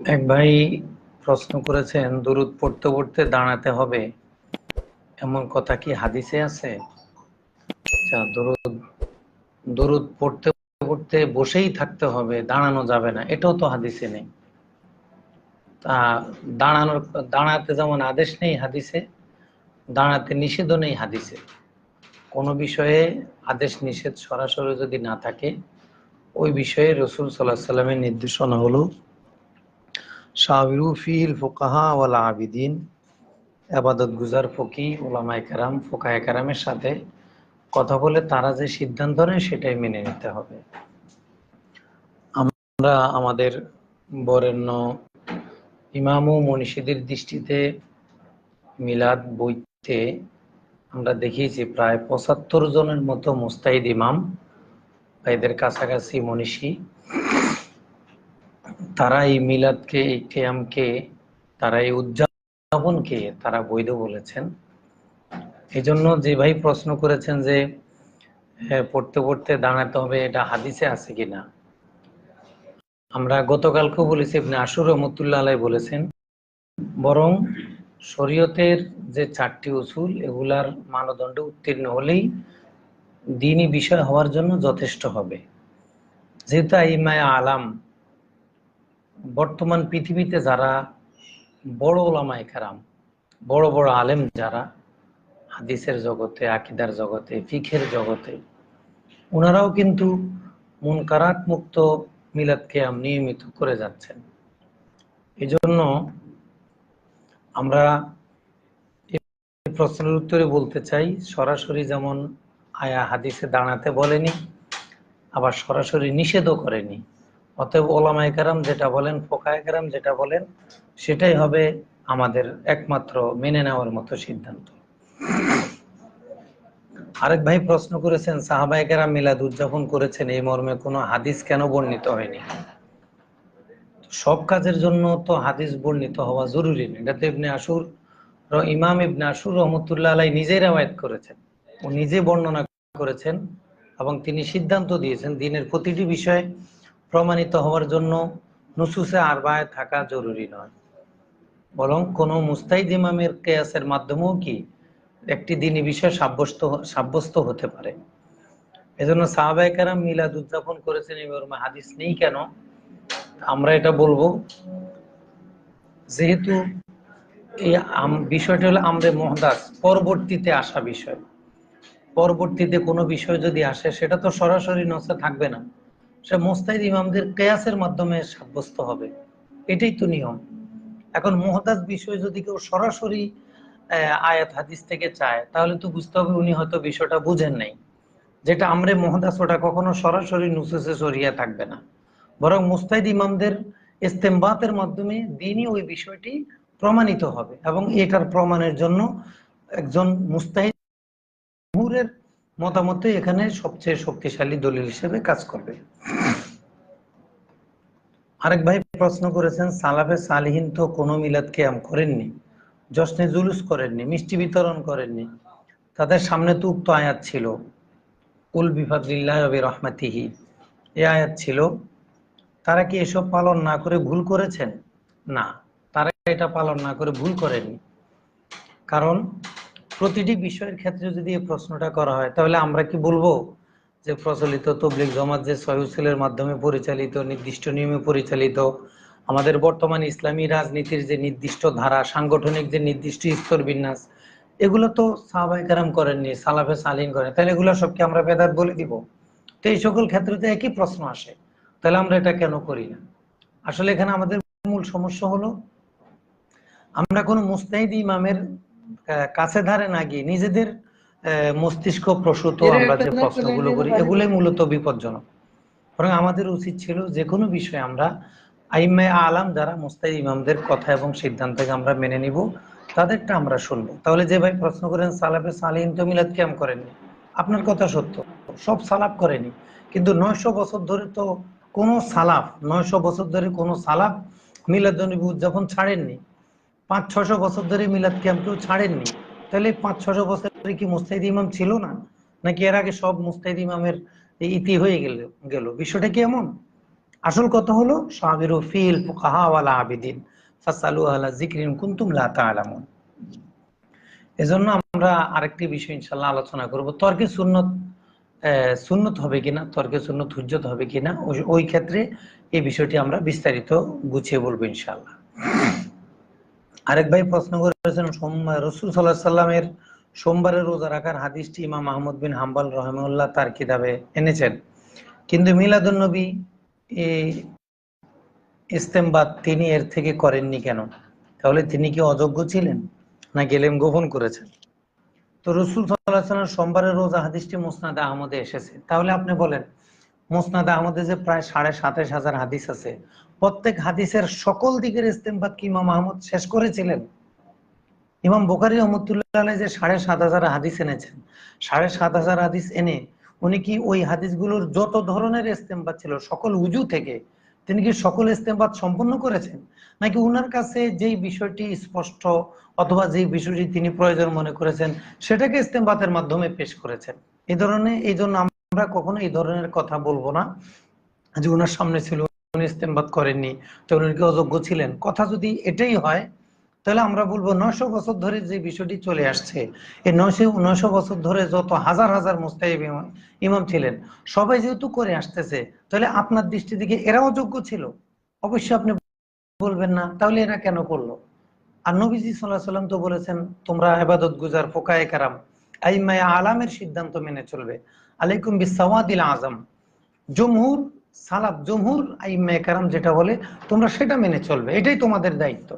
এক ভাই প্রশ্ন করেছেন, দরুদ পড়তে পড়তে দাঁড়াতে হবে, এমন কথা কি হাদিসে আছে? আচ্ছা দরুদ দরুদ পড়তে পড়তে বসেই থাকতে হবে, দাঁড়ানো যাবে না, এটাও তো হাদিসে নেই। তা দাঁড়ানোর, দাঁড়াতে যেমন আদেশ নেই হাদিসে, দাঁড়াতে নিষেধও নেই হাদিসে। কোনো বিষয়ে আদেশ নিষেধ সরাসরি যদি না থাকে, ওই বিষয়ে রসুল সাল্লাহ সাল্লামের নির্দেশনা হলো শাহরু ফিল ফোকাহা আবিদিন। আবাদত গুজার ফকি ওলামায় কারাম কারামের সাথে কথা বলে তারা যে সিদ্ধান্ত নেয় সেটাই মেনে নিতে হবে। আমরা আমাদের বরেণ্য ইমাম মনীষীদের দৃষ্টিতে মিলাদ বইতে আমরা দেখিয়েছি প্রায় পঁচাত্তর জনের মতো মুস্তাহিদ ইমাম এদের কাছাকাছি মনীষী। তারা এই মিলাদকে এই কেয়ামকে তারা এই উদযাপনকে তারা বৈধ বলেছেন। এই জন্য যে ভাই প্রশ্ন করেছেন যে পড়তে পড়তে দাঁড়াতে হবে, এটা হাদিসে আছে কিনা? আমরা গতকালকেও বলেছি আপনি আশুর রহমতুল্লাহ আলাই বলেছেন, বরং শরীয়তের যে চারটি উসুল, এগুলার মানদণ্ডে উত্তীর্ণ হলেই দিনই বিষয় হওয়ার জন্য যথেষ্ট হবে। যেহেতু ইমায় আলাম বর্তমান পৃথিবীতে যারা বড় ওলামায় কারাম বড় বড় আলেম যারা, হাদিসের জগতে, আকিদার জগতে, ফিখের জগতে ওনারাও কিন্তু মুনকারাত মুক্ত মিলাদ কেয়াম নিয়মিত করে যাচ্ছেন। এই জন্য আমরা প্রশ্নের উত্তরে বলতে চাই, সরাসরি যেমন আয়া হাদিসে দাঁড়াতে বলেনি, আবার সরাসরি নিষেধও করেনি। অতএব ওলামায় কারাম যেটা বলেন, ফোকায় কারাম যেটা বলেন, সেটাই হবে আমাদের একমাত্র মেনে নেওয়ার মতো সিদ্ধান্ত। আরেক ভাই প্রশ্ন করেছেন সাহাবাই কারাম মিলাদ উদযাপন করেছেন, এই মর্মে কোনো হাদিস কেন বর্ণিত হয়নি? সব কাজের জন্য তো হাদিস বর্ণিত হওয়া জরুরি নেই এটা তো ইবনে আসুর ইমাম ইবনে আসুর রহমতুল্লাহ আলাই নিজেই রেওয়ায়ত করেছেন। ও নিজে বর্ণনা করেছেন এবং তিনি সিদ্ধান্ত দিয়েছেন দিনের প্রতিটি বিষয়ে প্রমাণিত হওয়ার জন্য নুসুসে আরবায় থাকা জরুরি নয়। বরং কোনো মুস্তাহিদ ইমামের কেয়াসের মাধ্যমেও কি একটি দিনই বিষয় সাব্যস্ত সাব্যস্ত হতে পারে? এজন্য সাহাবাই কারাম মিলাদ উদযাপন করেছেন এই হাদিস নেই কেন? আমরা এটা বলব, যেহেতু এই বিষয়টা হলো আমরে মহদাস, পরবর্তীতে আসা বিষয়। পরবর্তীতে কোনো বিষয় যদি আসে, সেটা তো সরাসরি নসে থাকবে না। সে মোস্তাহিদ ইমামদের কেয়াসের মাধ্যমে সাব্যস্ত হবে। এটাই তো নিয়ম। এখন মহদাস বিষয় যদি কেউ সরাসরি আয়াত হাদিস থেকে চায়, তাহলে তো বুঝতে হবে উনি হয়তো বিষয়টা বুঝেন নাই। যেটা আমরে মহদাস ওটা কখনো সরাসরি নুসুসে সরিয়া থাকবে না। বরং মুস্তাহিদ ইমামদের ইস্তেমবাতের মাধ্যমে দিনই ওই বিষয়টি প্রমাণিত হবে এবং এটার প্রমাণের জন্য একজন মুস্তাহিদ মতামতই এখানে সবচেয়ে শক্তিশালী দলিল হিসেবে কাজ করবে। আরেক ভাই প্রশ্ন করেছেন, সালাফে সালিহীন তো কোনো মিলাদ কেয়াম করেননি, জশ্নে জুলুস করেননি, মিষ্টি বিতরণ করেননি, তাদের সামনে তো উক্ত আয়াত ছিল উল বিফাদিল্লাহ রহমাতিহি এ আয়াত ছিল, তারা কি এসব পালন না করে ভুল করেছেন? না, তারা এটা পালন না করে ভুল করেননি কারণ প্রতিটি বিষয়ের ক্ষেত্রে যদি এই প্রশ্নটা করা হয়, তাহলে আমরা কি বলব? যে প্রচলিত তবলিক জমাত যে সহিউসিলের মাধ্যমে পরিচালিত, নির্দিষ্ট নিয়মে পরিচালিত, আমাদের বর্তমান ইসলামী রাজনীতির যে নির্দিষ্ট ধারা, সাংগঠনিক যে নির্দিষ্ট স্তর বিন্যাস, এগুলো তো সাহাবাই কারাম করেননি, সালাফে সালিন করেন তাহলে এগুলো সবকে আমরা বেদাত বলে দিব? তো এই সকল ক্ষেত্রে তো একই প্রশ্ন আসে, তাহলে আমরা এটা কেন করি না? আসলে এখানে আমাদের মূল সমস্যা হলো, আমরা কোনো মুস্তাহিদ ইমামের কাছে ধারে না গিয়ে নিজেদের মস্তিষ্ক প্রসূত আমরা যে প্রশ্নগুলো করি এগুলোই মূলত বিপজ্জনক। বরং আমাদের উচিত ছিল যে কোনো বিষয়ে আমরা আইমে আলাম যারা মুস্তাহিদ ইমামদের কথা এবং সিদ্ধান্তকে আমরা মেনে নিব তাদেরটা আমরা শুনব। তাহলে যে ভাই প্রশ্ন করেন সালাফে সালিন তো মিলাদ কেম করেননি? আপনার কথা সত্য। সব সালাফ করেনি। কিন্তু নয়শো বছর ধরে তো কোনো সালাফ নয়শো বছর ধরে কোনো সালাফ মিলাদ উদযাপন ছাড়েননি। পাঁচ ছশো বছর ধরে মিলাদ ক্যাম্প কেউ ছাড়েননি। তাহলে পাঁচ ছশো বছর ধরে কি মুস্তাহিদ ইমাম ছিল না? নাকি এর আগে সব মুস্তাহিদ ইমামের ইতি হয়ে গেল গেল? বিষয়টা কি এমন? আসল কথা হলো সাবিরু ফিল ফুকাহা ওয়ালা আবিদিন, ফাসালু আলা কুনতুম এজন্য আমরা আরেকটি বিষয় ইনশাআল্লাহ আলোচনা করব। তর্কে সুন্নত সুন্নত হবে কিনা, তর্কে সুন্নত হুজ্জত হবে কিনা ওই- ক্ষেত্রে এই বিষয়টি আমরা বিস্তারিত গুছিয়ে বলব ইনশাআল্লাহ। আরেক ভাই প্রশ্ন করেছেন রসুল সাল্লাহ সাল্লামের সোমবারের রোজা রাখার হাদিসটি ইমাম আহমদ বিন হাম্বাল রহমুল্লাহ তার কিতাবে এনেছেন। কিন্তু মিলাদুন নবী ইস্তেমবাদ তিনি এর থেকে করেননি কেন? তাহলে তিনি কি অযোগ্য ছিলেন না গেলেম গোপন করেছেন? তো রসুল সাল্লাহ সাল্লাম সোমবারের রোজা হাদিসটি মুসনাদ আহমদে এসেছে। তাহলে আপনি বলেন মুসনাদ আহমদে যে প্রায় সাড়ে সাতাশ হাজার হাদিস আছে, প্রত্যেক হাদিসের সকল দিকের ইস্তেমবাদ কি ইমাম আহমদ শেষ করেছিলেন? ইমাম বোখারি রহমতুল্লাহ যে সাড়ে সাত হাজার হাদিস এনেছেন, সাড়ে সাত হাজার হাদিস এনে উনি কি ওই হাদিসগুলোর যত ধরনের ইস্তেমবাদ ছিল, সকল উজু থেকে তিনি কি সকল ইস্তেমবাদ সম্পন্ন করেছেন? নাকি উনার কাছে যেই বিষয়টি স্পষ্ট অথবা যেই বিষয়টি তিনি প্রয়োজন মনে করেছেন, সেটাকে ইস্তেমবাদের মাধ্যমে পেশ করেছেন? এই ধরনের, এই জন্য আমরা কখনো এই ধরনের কথা বলব না। যে উনার সামনে ছিল, উনি ইস্তেমবাদ করেননি, তো উনি কি অযোগ্য ছিলেন? কথা যদি এটাই হয়, তাহলে আমরা বলব নয়শো বছর ধরে যে বিষয়টি চলে আসছে, এই নয়শো নয়শো বছর ধরে যত হাজার হাজার মুস্তাহিব ইমাম ছিলেন, সবাই যেহেতু করে আসতেছে, তাহলে আপনার দৃষ্টি থেকে এরাও যোগ্য ছিল? অবশ্যই আপনি বলবেন না, তাহলে এরা কেন করল? আর নবীজি সাল্লাহ সাল্লাম তো বলেছেন, তোমরা এবাদত গুজার ফোকায় কারাম আইমায় আলামের সিদ্ধান্ত মেনে চলবে। আলাইকুম বিসাওয়াদিল আজম জমহুর জমহুর আইমায় কারাম যেটা বলে, তোমরা সেটা মেনে চলবে। এটাই তোমাদের দায়িত্ব।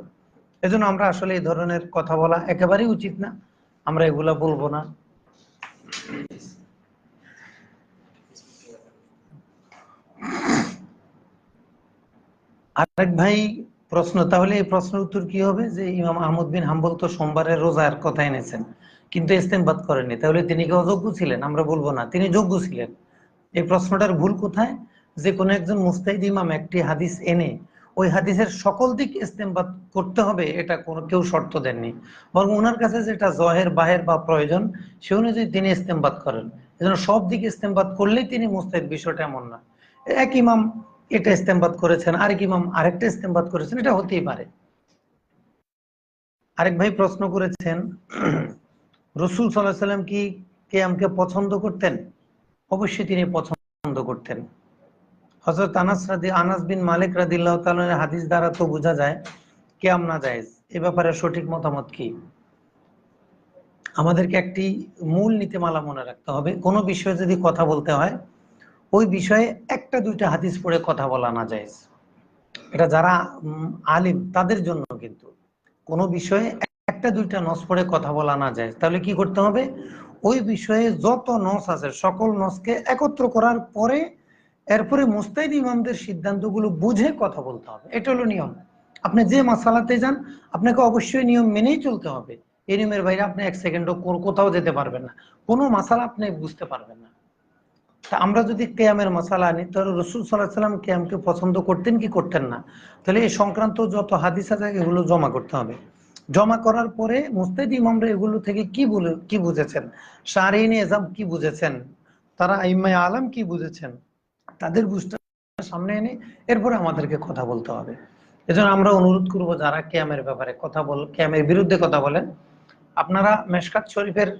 এজন্য আমরা আসলে এই ধরনের কথা বলা একেবারেই উচিত না। আমরা এগুলা বলব না। আরেক ভাই প্রশ্ন, তাহলে এই প্রশ্নের উত্তর কি হবে? যে ইমাম আহমদ বিন হাম্বল তো সোমবারের রোজার কথা এনেছেন। কিন্তু ইস্তেমবাদ করেননি। তাহলে তিনি কি অযোগ্য ছিলেন? আমরা বলব না। তিনি যোগ্য ছিলেন। এই প্রশ্নটার ভুল কোথায়? যে কোনো একজন মুস্তাহিদ ইমাম একটি হাদিস এনে ওই হাদিসের সকল দিক ইস্তেমবাদ করতে হবে, এটা কোনো, কেউ শর্ত দেননি। বরং ওনার কাছে যেটা জহের, বাহের বা প্রয়োজন, সে অনুযায়ী তিনি ইস্তেমবাদ করেন। এজন্য সব দিক ইস্তেমবাদ করলেই তিনি মুস্তাহিদ বিষয়টা এমন না। এক ইমাম এটা ইস্তেমবাদ করেছেন, আরেক ইমাম আরেকটা ইস্তেমবাদ করেছেন, এটা হতেই পারে। আরেক ভাই প্রশ্ন করেছেন রসুল সাল্লাহ সাল্লাম কি কেয়ামকে পছন্দ করতেন? অবশ্যই তিনি পছন্দ করতেন। হজরত আনাস রাদি, আনাস বিন মালিক রাদিল্লাহ তাআলার হাদিস দ্বারা তো বোঝা যায়, কেয়াম না জায়েজ। এ ব্যাপারে সঠিক মতামত কি? আমাদেরকে একটি মূল নীতিমালা মনে রাখতে হবে। কোনো বিষয়ে যদি কথা বলতে হয়, ওই বিষয়ে একটা দুইটা হাদিস পড়ে কথা বলা না যায় এটা যারা আলিম, তাদের জন্য কিন্তু। কোনো বিষয়ে একটা দুইটা নস পড়ে কথা বলা না যায়। তাহলে কি করতে হবে? ওই বিষয়ে যত নস আছে, সকল নসকে একত্র করার পরে এরপরে মুস্তাহিদ ইমামদের সিদ্ধান্তগুলো বুঝে কথা বলতে হবে। এটা হলো নিয়ম। আপনি যে মাসালাতে যান, আপনাকে অবশ্যই নিয়ম মেনেই চলতে হবে। এই নিয়মের বাইরে আপনি এক সেকেন্ডও কোথাও যেতে পারবেন না। কোনো মাসালা আপনি বুঝতে পারবেন না। তা আমরা যদি কেয়ামের মশালা আনি, তাহলে রসুল সাল্লাহ সাল্লাম কেয়ামকে পছন্দ করতেন কি করতেন না? তাহলে এই সংক্রান্ত যত হাদিস আছে, এগুলো জমা করতে হবে। জমা করার পরে মুস্তাদ ইমামরা এগুলো থেকে কি বলে, কি বুঝেছেন? শাহরিন এজাম কি বুঝেছেন? তারা ইমাই আলম কি বুঝেছেন? তাদের বুঝতে সামনে এনে এরপরে আমাদেরকে কথা বলতে হবে। এজন্য আমরা অনুরোধ করব যারা কেয়ামের ব্যাপারে কথা বল, কেয়ামের বিরুদ্ধে কথা বলেন। আপনারা মেশকাত শরীফের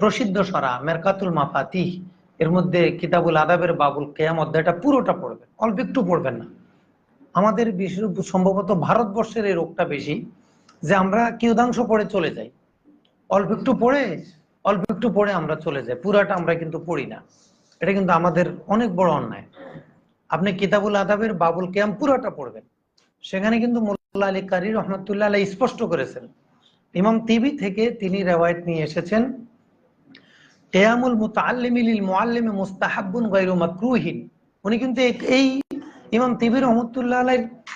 প্রসিদ্ধ সরা মেরকাতুল মাফাতি এর মধ্যে কিতাবুল আদাবের বাবুল কেয়াম অধ্যায়টা পুরোটা পড়বেন। অল্প একটু পড়বেন না। আমাদের বিশেষ সম্ভবত ভারতবর্ষের এই রোগটা বেশি। যে আমরা কিয়দাংশ পড়ে চলে যাই। অল্প একটু পড়ে, অল্প একটু পড়ে আমরা চলে যাই। পুরাটা আমরা কিন্তু পড়ি না। এটা কিন্তু আমাদের অনেক বড় অন্যায়। আপনি কিতাবুল আদাবের বাবুল কেয়াম পুরোটা পড়বেন। সেখানে কিন্তু মোল্লা আলী কারি রহমতুল্লাহ আলাই স্পষ্ট করেছেন। ইমাম তিবি থেকে তিনি রেওয়ায়ত নিয়ে এসেছেন, কেয়ামুল মাকরুহিন। উনি কিন্তু এই- ইমাম তিবি রহমতুল্লাহ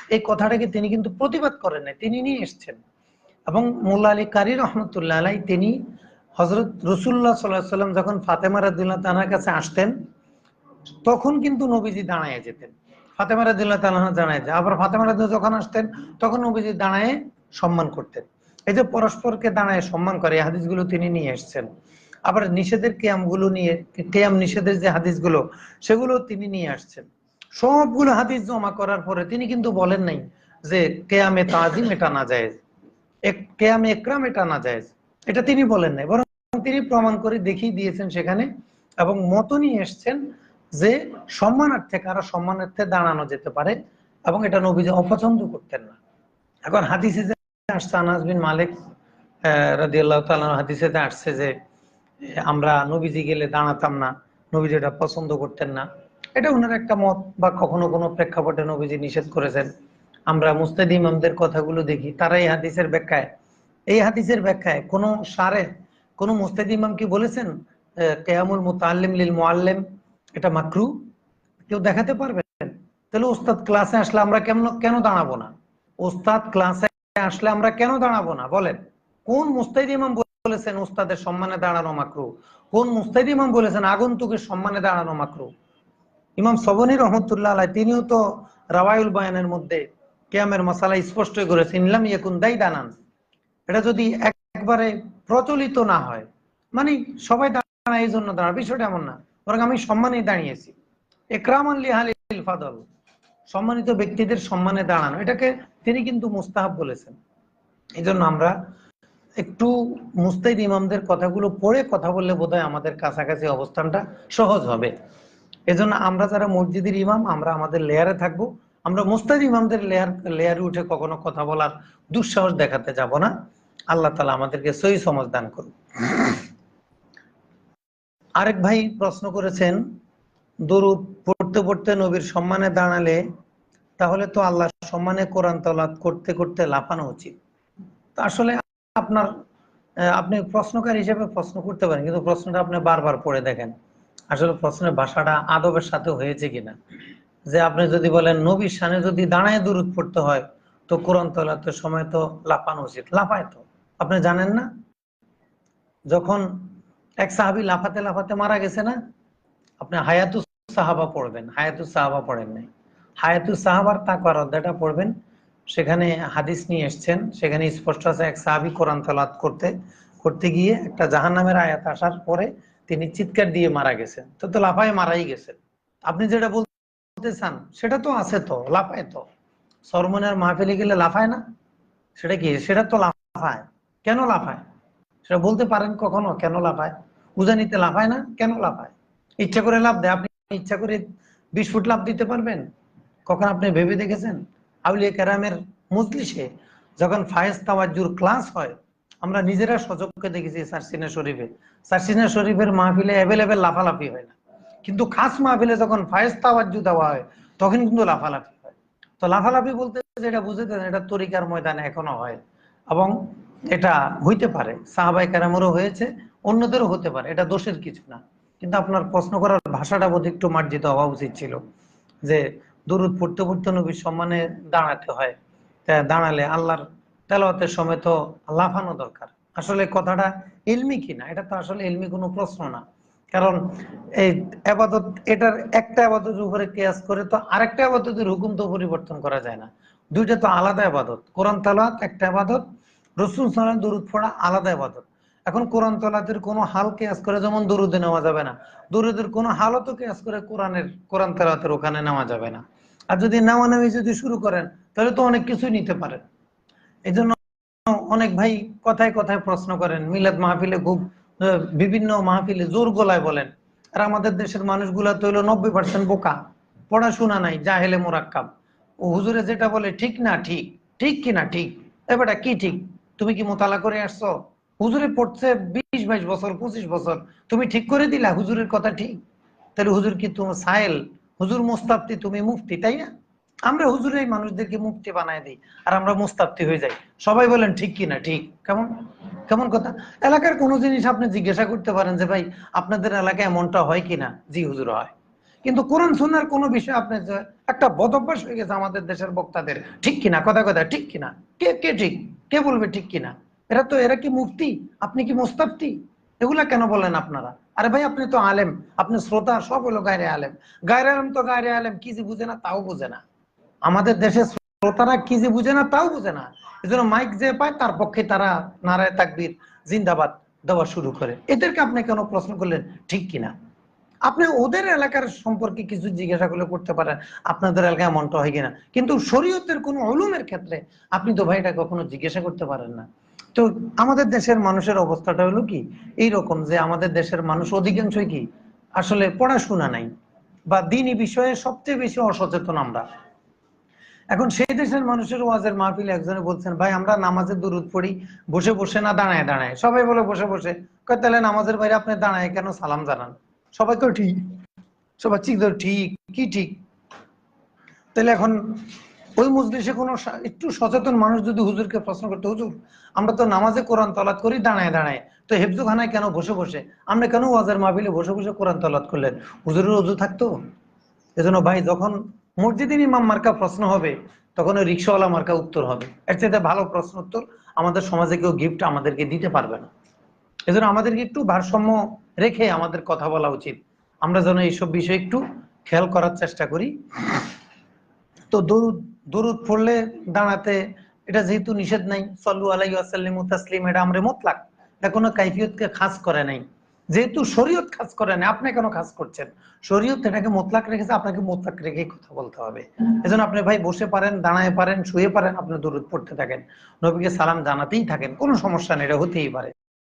এই কথাটাকে তিনি কিন্তু প্রতিবাদ করেন নাই। তিনি নিয়ে এসেছেন। এবং মোল্লা আলী কারি রহমতুল্লাহ আলাই, তিনি হজরত রসুল্লাহ সাল্লাহ সাল্লাম যখন ফাতেমা রাদিল্লাহ তানার কাছে আসতেন, তখন কিন্তু নবীজি দাঁড়ায় যেতেন। ফাতেমা রাদিল্লাহ তালাহা দাঁড়ায় যায় আবার ফাতেমা রাদিল্লাহ যখন আসতেন, তখন নবীজি দাঁড়ায় সম্মান করতেন। এই যে পরস্পরকে দাঁড়ায় সম্মান করে, এই হাদিসগুলো তিনি নিয়ে এসেছেন। আবার নিষেধের কেয়ামগুলো নিয়ে, কেয়াম নিষেধের যে হাদিসগুলো, সেগুলো তিনি নিয়ে আসছেন। সবগুলো হাদিস জমা করার পরে তিনি কিন্তু বলেন নাই যে, কেয়ামে তাজিম এটা না যায় এটা না যায় এটা তিনি বলেন নাই, বরং তিনি প্রমাণ করে দেখিয়ে দিয়েছেন সেখানে এবং মত নিয়ে এসছেন যে সম্মানার্থে কারও সম্মানার্থে দাঁড়ানো যেতে পারে এবং এটা নবীজি অপছন্দ করতেন না। এখন হাদিসে যে আসছে মালিক হাদিসেতে আসছে যে আমরা নবীজি গেলে দাঁড়াতাম না, নবীজি এটা পছন্দ করতেন না। এটা ওনার একটা মত বা কখনো কোনো প্রেক্ষাপটে নবীজি নিষেধ করেছেন। আমরা মুস্তাদ ইমামদের কথাগুলো দেখি, তারা এই হাদিসের ব্যাখ্যায়। এই হাদিসের ব্যাখ্যায় কোনো সারে, কোনো মুস্তাদ ইমাম কি বলেছেন কেয়ামুল মুতাল্লিম লিল মুআল্লিম, এটা মাকরু? কেউ দেখাতে পারবেন তাহলে ওস্তাদ ক্লাসে আসলে আমরা কেমন, কেন দাঁড়াবো না? ওস্তাদ ক্লাসে আসলে আমরা কেন দাঁড়াবো না? বলেন, কোন মুস্তাহিদ ইমাম বলেছেন ওস্তাদের সম্মানে দাঁড়ানো মাকরু? কোন মুস্তাহিদ ইমাম বলেছেন আগন্তুকের সম্মানে দাঁড়ানো মাকরু? ইমাম সবনী রহমতুল্লাহ আলাই তিনিও তো রাওয়ায়ুল বায়ানের মধ্যে কেয়ামের মশালা স্পষ্ট করেছেন ইনলাম ইয়াকুন দাই দানান এটা যদি একবারে প্রচলিত না হয় মানে সবাই দাঁড়ায়, এই জন্য দাঁড়া বিষয়টা এমন না। বরং আমি সম্মানে দাঁড়িয়েছি। একরাম আল্লি হালিল ফাদল, সম্মানিত ব্যক্তিদের সম্মানে দাঁড়ানো, এটাকে তিনি কিন্তু মুস্তাহাব বলেছেন। এই জন্য আমরা একটু মুস্তাহিদ ইমামদের কথাগুলো পড়ে কথা বললে বোধহয় আমাদের কাছাকাছি অবস্থানটা সহজ হবে। এজন্য আমরা যারা মসজিদের ইমাম, আমরা আমাদের লেয়ারে থাকব। আমরা মুস্তাহিদ ইমামদের লেয়ার লেয়ারে উঠে কখনো কথা বলার দুঃসাহস দেখাতে যাব না। আল্লাহ তালা আমাদেরকে সই সমাজ দান করুন আরেক ভাই প্রশ্ন করেছেন, দরুদ পড়তে পড়তে নবীর সম্মানে দাঁড়ালে তাহলে তো আল্লাহ সম্মানে কোরআন তলাত করতে করতে লাফানো উচিত। আসলে আপনার আপনি প্রশ্নকার হিসেবে প্রশ্ন করতে পারেন, কিন্তু প্রশ্নটা আপনি বারবার পড়ে দেখেন। আসলে প্রশ্নের ভাষাটা আদবের সাথে হয়েছে কিনা? যে আপনি যদি বলেন, নবীর সামনে যদি দাঁড়ায় দূরত পড়তে হয়, তো কোরআন তলাতের সময় তো লাফানো উচিত। লাফায় তো। আপনি জানেন না? যখন এক সাহাবি লাফাতে লাফাতে মারা গেছে না, আপনি হায়াতু সাহাবা পড়বেন। হায়াতু সাহাবা পড়েন নাই। হায়াতু সাহাবার তাকওয়ার অধ্যায়টা পড়বেন। সেখানে হাদিস নিয়ে এসছেন। সেখানে স্পষ্ট আছে, এক সাহাবি কোরআন তলাত করতে করতে গিয়ে একটা জাহান নামের আয়াত আসার পরে তিনি চিৎকার দিয়ে মারা গেছেন। তো তো লাফায় মারাই গেছেন। আপনি যেটা বলতে চান সেটা তো আছে তো, লাফায় তো। সরমনের মাহফিলে গেলে লাফায় না? সেটা কি? সেটা তো লাফায়। কেন লাফায়? সেটা বলতে পারেন কখনো? কেন লাফায়? উজানিতে লাফায় না? কেন লাফায়? ইচ্ছা করে লাভ দেয়। আপনি ইচ্ছা করে বিশ ফুট লাভ দিতে পারবেন? কখন আপনি ভেবে দেখেছেন? আউলিয়া কেরামের মজলিসে যখন ফায়েজ তাওয়াজুর ক্লাস হয়, আমরা নিজেরা সচককে দেখেছি সারসিনা শরীফে। সারসিনা শরীফের মাহফিলে অ্যাভেলেবেল লাফালাফি হয় না। কিন্তু খাস মাহফিলে যখন ফায়েজ তাওয়াজু দেওয়া হয়, তখন কিন্তু লাফালাফি হয়। তো লাফালাফি বলতে যেটা বুঝতে এটা তরিকার ময়দানে এখনও হয় এবং এটা হইতে পারে সাহাবাই কেরামেরও হয়েছে, অন্যদেরও হতে পারে, এটা দোষের কিছু না। কিন্তু আপনার প্রশ্ন করার ভাষাটা বোধ একটু মার্জিত হওয়া উচিত ছিল, যে দরুদ পড়তে পড়তে নবীর সম্মানে দাঁড়াতে হয় দাঁড়ালে আল্লাহর তেলাওয়াতের সময় তো লাফানো দরকার। আসলে কথাটা এলমি কিনা, এটা তো আসলে এলমি কোনো প্রশ্ন না। কারণ এই আবাদত, এটার একটা আবাদতের উপরে কেয়াস করে তো আরেকটা আবাদতের হুকুম তো পরিবর্তন করা যায় না। দুইটা তো আলাদা আবাদত। কোরআন তালাত একটা আবাদত, রসুল সালাম দরুদ পড়া আলাদা আবাদত। এখন কোরআন তলাতের কোনো হাল কেয়াস করে যেমন দরুদে নেওয়া যাবে না, দরুদের কোনো হালও তো কেয়াস করে কোরআনের, কোরআন তালাতের ওখানে নেওয়া যাবে না। আর যদি নেওয়া নেওয়া যদি শুরু করেন, তাহলে তো অনেক কিছুই নিতে পারেন। এই জন্য অনেক ভাই কথায় কথায় প্রশ্ন করেন, মিলাদ মাহফিলে খুব বিভিন্ন মাহফিলে জোর গলায় বলেন, আর আমাদের দেশের মানুষগুলা তো হলো নব্বই পার্সেন্ট বোকা। পড়াশোনা নাই, জাহেলে মোরাক্কাব ও হুজুরে যেটা বলে, ঠিক না ঠিক ঠিক কি না ঠিক এবারটা কি ঠিক? তুমি কি মোতালা করে আসছো? হুজুরে পড়ছে বিশ বাইশ বছর, পঁচিশ বছর। তুমি ঠিক করে দিলা, হুজুরের কথা ঠিক? তাহলে হুজুর কি তুমি সাহেল? হুজুর মুস্তাফতি, তুমি মুফতি, তাই না? আমরা হুজুরে মানুষদেরকে মুক্তি বানায় দিই, আর আমরা মুস্তাফতি হয়ে যাই। সবাই বলেন, ঠিক কি না ঠিক? কেমন? কেমন কথা? এলাকার কোনো জিনিস আপনি জিজ্ঞাসা করতে পারেন যে, ভাই, আপনাদের এলাকায় এমনটা হয় কিনা? জি, হুজুর, হয়। কিন্তু কোরআন, সুন্নার কোনো বিষয় আপনি একটা বদভ্যাস হয়ে গেছে আমাদের দেশের বক্তাদের, ঠিক কিনা? কথা কথা, ঠিক কিনা? কে কে ঠিক? কে বলবে ঠিক কিনা? এরা তো, এরা কি মুফতি? আপনি কি মুস্তাফতি? এগুলা কেন বলেন আপনারা? আরে ভাই, আপনি তো আলেম। আপনি শ্রোতা, সব হলো গায়রে আলেম। গায়রে আলেম তো গায়রে আলেম, কি যে বুঝে না, তাও বুঝে না। আমাদের দেশে শ্রোতারা কি যে বুঝে না, তাও বুঝে না। এই জন্য মাইক যে পায়, তার পক্ষে তারা নারায় তাকবির জিন্দাবাদ দেওয়া শুরু করে। এদেরকে আপনি কেন প্রশ্ন করলেন? ঠিক কিনা? আপনি ওদের এলাকার সম্পর্কে কিছু জিজ্ঞাসা করলে করতে পারেন, আপনাদের এলাকায় এমনটা হয় কিনা? কিন্তু শরীয়তের কোন অলুমের ক্ষেত্রে আপনি তো ভাই এটা কখনো জিজ্ঞাসা করতে পারেন না। তো আমাদের দেশের মানুষের অবস্থাটা হলো কি? এই রকম যে আমাদের দেশের মানুষ অধিকাংশই কি? আসলে পড়াশোনা নাই, বা দিনই বিষয়ে সবচেয়ে বেশি অসচেতন আমরা। এখন সেই দেশের মানুষের ওয়াজের মাহফিল একজনে বলছেন, ভাই, আমরা নামাজের দূরত পড়ি, বসে বসে না দাঁড়ায় দাঁড়ায়? সবাই বলে, বসে বসে। কয়, তাহলে নামাজের বাইরে আপনি দাঁড়ায় কেন সালাম জানান? সবাই কেউ ঠিক। সবাই, ঠিক তো ঠিক। কি ঠিক? তাহলে এখন ওই মজলিসে কোনো একটু সচেতন মানুষ যদি হুজুরকে প্রশ্ন করতে, হুজুর, আমরা তো নামাজে কোরআন তলাত করি, দাঁড়ায় দাঁড়ায়। তো হেফজুখানায় কেন বসে বসে? আমরা কেন ওয়াজের মাহফিলে বসে বসে কোরআন তলাত করলেন? হুজুরের উজু থাকতো? এজন্য ভাই, যখন মসজিদের ইমাম মার্কা প্রশ্ন হবে, তখন ওই রিক্সাওয়ালা মার্কা উত্তর হবে। এর চাইতে ভালো প্রশ্ন উত্তর আমাদের সমাজে কেউ গিফট আমাদেরকে দিতে পারবে না। এজন্য আমাদেরকে একটু ভারসাম্য রেখে আমাদের কথা বলা উচিত। আমরা যেন এইসব বিষয়ে একটু খেয়াল করার চেষ্টা করি। তো দরুদ দরুদ পড়লে দাঁড়াতে এটা যেহেতু নিষেধ নাই, সল্লু আলাই আসাল্লিম তাসলিম, এটা আমরা মতলাক। এটা কোনো কাইফিয়তকে খাস করে নাই। যেহেতু শরীয়ত কাজ করেন আপনি কেন কাজ করছেন? শরীয়ত এটাকে মোতলাক রেখেছে, আপনাকে মোতলাক রেখেই কথা বলতে হবে। এজন্য আপনি ভাই বসে পারেন, দাঁড়ায় পারেন, শুয়ে পারেন, আপনি দরুদ পড়তে থাকেন। নবীকে সালাম জানাতেই থাকেন, কোনো সমস্যা নেই, এটা হতেই পারে।